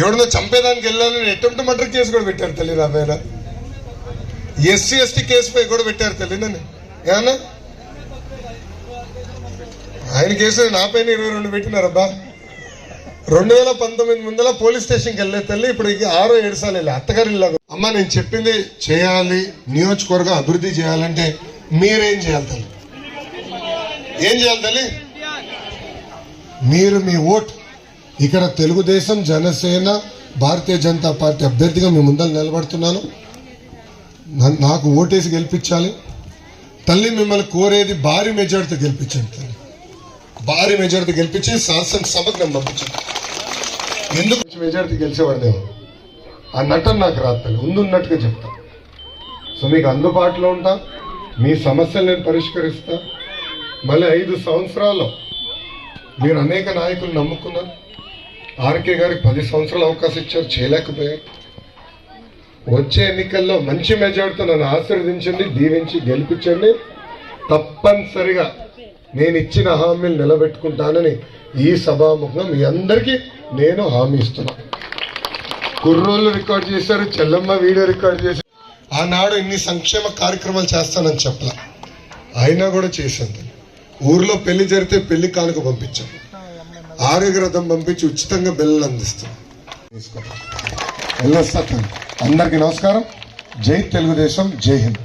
ఎవడన్నా చంపేదానికి వెళ్ళాలని అటెంప్ట్ మర్డర్ కేసు కూడా పెట్టారు తల్లి నా పైన ఎస్సీ ఎస్టీ కేసు పై కూడా పెట్టారు తల్లి నన్ను. ఏమన్నా? ఆయన కేసు నా పైన ఇరవై రెండు పెట్టినారబ్బా. రెండు వేల పంతొమ్మిది ముందర పోలీస్ స్టేషన్కి వెళ్ళే తల్లి ఇప్పుడు ఆరో ఏడు సార్లు వెళ్ళి. అత్తగారి ఇల్లు అమ్మ నేను చెప్పింది చేయాలి నియోజకవర్గం అభివృద్ధి చేయాలంటే మీరేం చేయాలి తల్లి? ఏం చేయాలి తల్లి? మీరు మీ ఓట్ ఇక్కడ తెలుగుదేశం జనసేన భారతీయ జనతా పార్టీ అభ్యర్థిగా మీ ముందర నిలబడుతున్నాను. నాకు ఓటేసి గెలిపించాలి. తల్లి మిమ్మల్ని కోరేది భారీ మెజార్టీతో గెలిపించండి తల్లి. భారీ మెజార్టీ గెలిపించి శాసనసభకు నేను పంపించండి. ఎందుకు మెజార్టీ గెలిచేవాడిని ఆ నటన నాకు రాదు తల్లి. ముందు చెప్తా. సో మీకు అందుబాటులో ఉంటా. మీ సమస్యలు నేను పరిష్కరిస్తా. మళ్ళీ ఐదు సంవత్సరాల్లో మీరు అనేక నాయకులు నమ్ముకున్నారు. ఆర్కే గారికి పది సంవత్సరాలు అవకాశం ఇచ్చారు చేయలేకపోయారు. వచ్చే ఎన్నికల్లో మంచి మెజార్టీతో నన్ను ఆశీర్వదించండి దీవించి గెలిపించండి. తప్పనిసరిగా నేను ఇచ్చిన హామీలు నిలబెట్టుకుంటానని ఈ సభాముఖంగా మీ అందరికీ నేను హామీ ఇస్తున్నా. కుర్రోళ్ళు రికార్డ్ చేశారు చెల్లమ్మ వీడియో రికార్డ్ చేశారు. ఆనాడు ఇన్ని సంక్షేమ కార్యక్రమాలు చేస్తానని చెప్పలా. అయినా కూడా చేశాను. ఊర్లో పెళ్ళి జరిగితే పెళ్ళి కానుక పంపించాను ఆరోగ్య రథం పంపించి ఉచితంగా బిల్లలు అందిస్తాం తీసుకోండి అందరికీ నమస్కారం. జై తెలుగుదేశం జై హింద్.